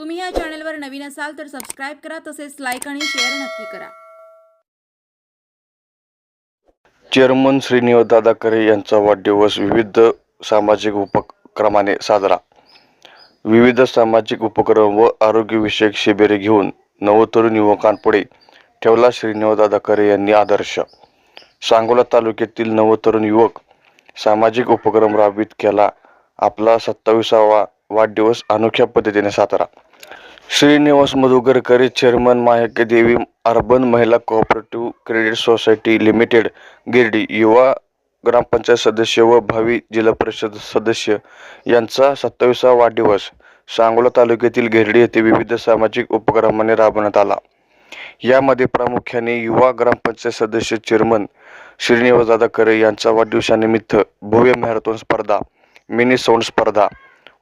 तुम्ही या चॅनलवर नवीन असाल तर सबस्क्राईब करा तसेच लाईक आणि शेअर नक्की करा. चेअरमन श्रीनिवास दादा करे यांचा वाढदिवस विविध सामाजिक उपक्रमाने साजरा. विविध सामाजिक उपक्रम व आरोग्यविषयक शिबिरे घेऊन नवतरुण युवकांपुढे ठेवला श्रीनिवासदादा करे यांनी आदर्श. सांगोला तालुक्यातील नवतरुण युवक सामाजिक उपक्रम राबवित केला. आपला सत्ताविसावा वाढदिवस अनोख्या पद्धतीने साजरा. श्रीनिवास मधुकर करे चेअरमन मायके देवी अर्बन महिला cooperative credit society limited Girdi युवा ग्रामपंचायत सदस्य व भावी जिल्हा परिषद सदस्य यांचा सत्तावीसा वाढदिवस. सांगोला तालुक्यातील गिरडी येथे विविध सामाजिक उपक्रमाने राबवण्यात आला. यामध्ये प्रामुख्याने युवा ग्रामपंचायत सदस्य चेअरमन श्रीनिवास दादा करे यांचा वाढदिवसानिमित्त भव्य मॅरेथॉन स्पर्धा मिनी साऊंड स्पर्धा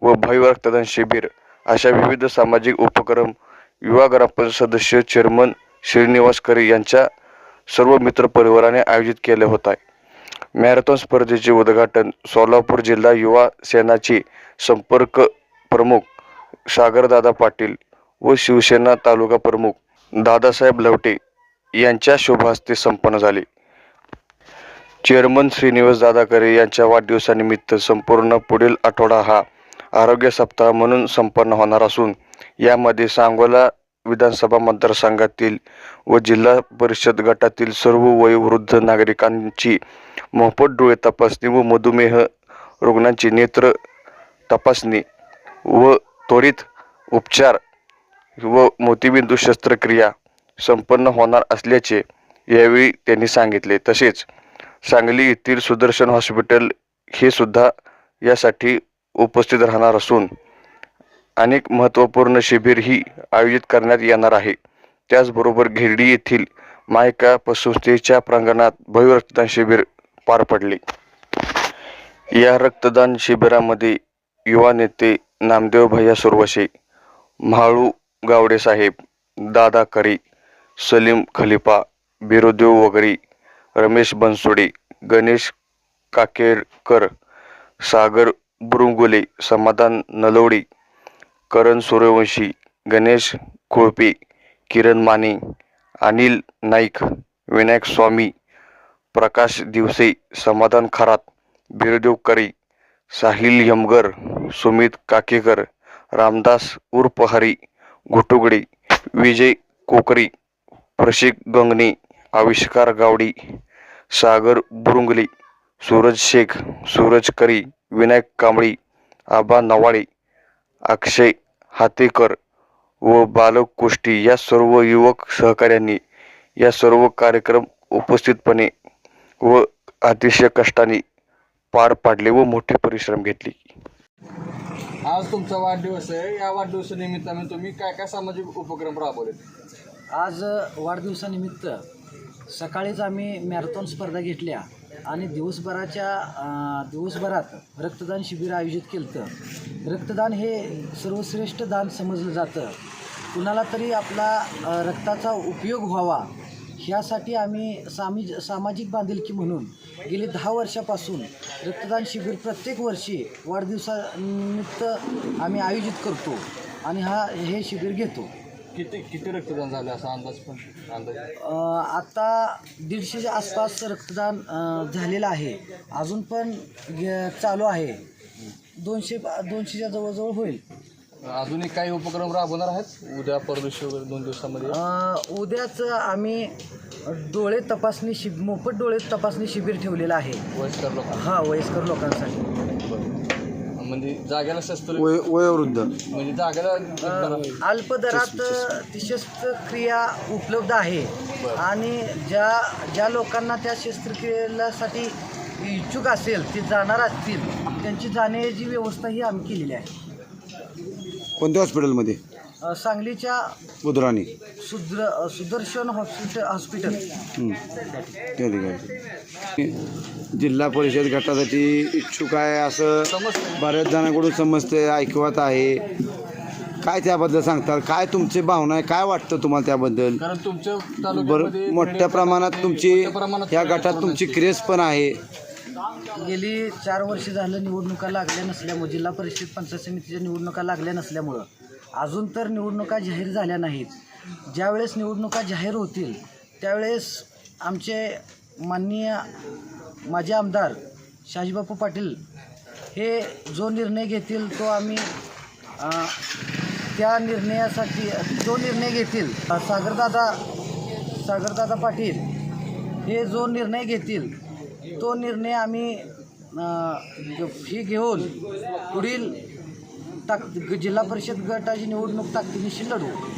व भव्य रक्तदान शिबिर अशा विविध सामाजिक उपक्रम युवा ग्रामपंचायत सदस्य चेअरमन श्रीनिवास करे यांच्या सर्व मित्रपरिवाराने आयोजित केले होत आहे. मॅरेथॉन स्पर्धेचे उद्घाटन सोलापूर जिल्हा युवा सेनाचे संपर्क प्रमुख सागरदादा पाटील व शिवसेना तालुका प्रमुख दादासाहेब लवटे यांच्या शुभहस्ते संपन्न झाले. चेअरमन श्रीनिवास दादा करे यांच्या वाढदिवसानिमित्त संपूर्ण पुढील आठवडा हा आरोग्य सप्ताह म्हणून संपन्न होणार असून यामध्ये सांगोला विधानसभा मतदारसंघातील व जिल्हा परिषद गटातील सर्व वयोवृद्ध नागरिकांची मोफत डोळे तपासणी व मधुमेह रुग्णांची नेत्र तपासणी व त्वरित उपचार व मोतीबिंदू शस्त्रक्रिया संपन्न होणार असल्याचे यावेळी त्यांनी सांगितले. तसेच सांगली येथील सुदर्शन हॉस्पिटल हे सुद्धा यासाठी उपस्थित राहणार असून अनेक महत्त्वपूर्ण शिबिरही आयोजित करण्यात येणार आहे. त्याचबरोबर घिरडी येथील मायका पशुसंस्थेच्या प्रांगणात भव्य रक्तदान शिबिर पार पडले. या रक्तदान शिबिरामध्ये युवा नेते नामदेव भैया सुरवशे म्हाळू गावडे साहेब दादा करी सलीम खलिफा बिरोदेव वगरी रमेश बनसोडे गणेश काकेरकर सागर बुरुंगुले समाधान नलवडी करण सूर्यवंशी गणेश कोळपे किरण माने अनिल नाईक विनायक स्वामी प्रकाश दिवसे समाधान खरात बिरदेव करी साहिल यमगर सुमित काकेकर रामदास उर्फ हरी विजय कोकरी प्रशिक गंगणे आविष्कार गावडी सागर बुरुंगले सूरज शेख सूरज करी विनायक कांबळी आबा नवाळे अक्षय हातेकर व बालक कुष्टी या सर्व युवक सहकाऱ्यांनी या सर्व कार्यक्रम उपस्थितपणे व अतिशय कष्टाने पार पाडले व मोठे परिश्रम घेतले. आज तुमचा वाढदिवस आहे. या वाढदिवसानिमित्ताने तुम्ही काय काय सामाजिक उपक्रम राबवले? आज वाढदिवसानिमित्त सकाळीच आम्ही मॅरेथॉन स्पर्धा घेतल्या. आणि दिवसभराच्या दिवसभरात रक्तदान शिबिर आयोजित केलं तर रक्तदान हे सर्वश्रेष्ठ दान समजलं जातं. कुणाला तरी आपला रक्ताचा उपयोग व्हावा ह्यासाठी आम्ही सामी सामाजिक बांधिलकी म्हणून गेली दहा वर्षापासून रक्तदान शिबिर प्रत्येक वर्षी वाढदिवसानिमित्त आम्ही आयोजित करतो आणि हा हे शिबिर घेतो. किती किती रक्तदान झाले? असा अंदाज पण अंदाज आता दीडशेच्या आसपास रक्तदान अ, झालेलं आहे. अजून पण गे- चालू आहे. दोनशे दोनशेच्या जवळजवळ होईल. अजूनही काही उपक्रम राबवणार आहेत? उद्या परदिवशी वगैरे दोन दिवसामध्ये? अ, उद्याच आम्ही डोळे तपासणी शिब मोफत डोळे तपासणी शिबिर ठेवलेलं आहे. वयस्कर लोक हा वयस्कर लोकांसाठी. म्हणजे जागेला शस्त्र वय वयोवृद्ध. म्हणजे जागेला अल्प दरात ती शस्त्रक्रिया उपलब्ध आहे. आणि ज्या ज्या लोकांना त्या शस्त्रक्रियेसाठी इच्छुक असेल ते जाणार असतील त्यांची जाण्याची व्यवस्था ही आम्ही केलेली आहे. कोणत्या हॉस्पिटलमध्ये अ, सांगलीच्या बुधराणी सुद्र सुदर्शन हॉस्पिटल हॉस्पिटल. हं. त्या ठिकाणी. जिल्हा परिषद गटासाठी इच्छुक आहे असं समजतं बऱ्याच जणांकडून समजते ऐकवत आहे. काय त्याबद्दल सांगतात काय तुमची भावना आहे? काय वाटतं तुम्हाला त्याबद्दल? कारण तुमच्या बरं तालुक्यामध्ये मोठ्या प्रमाणात तुमची मोठ्या प्रमाणात या गटात तुमची क्रेज पण आहे. गेली चार वर्ष झालं निवडणुका लागल्या नसल्यामुळे जिल्हा परिषद पंचायत समितीच्या निवडणुका लागल्या नसल्यामुळं. अजून तर निवडणुका जाहीर झाल्या नाहीत. ज्यावेळेस निवडणुका जाहीर होतील त्यावेळेस आमचे माननीय माजी आमदार शाजीबापू पाटील हे जो निर्णय घेतील तो आम्ही त्या निर्णयासाठी जो निर्णय घेतील सागरदादा सागरदादा पाटील हे जो निर्णय घेतील तो निर्णय आम्ही अ, ही घेऊन पुढील ताक जिल्हा परिषद गटाची निवडणूक ताकदीनिशी लढवू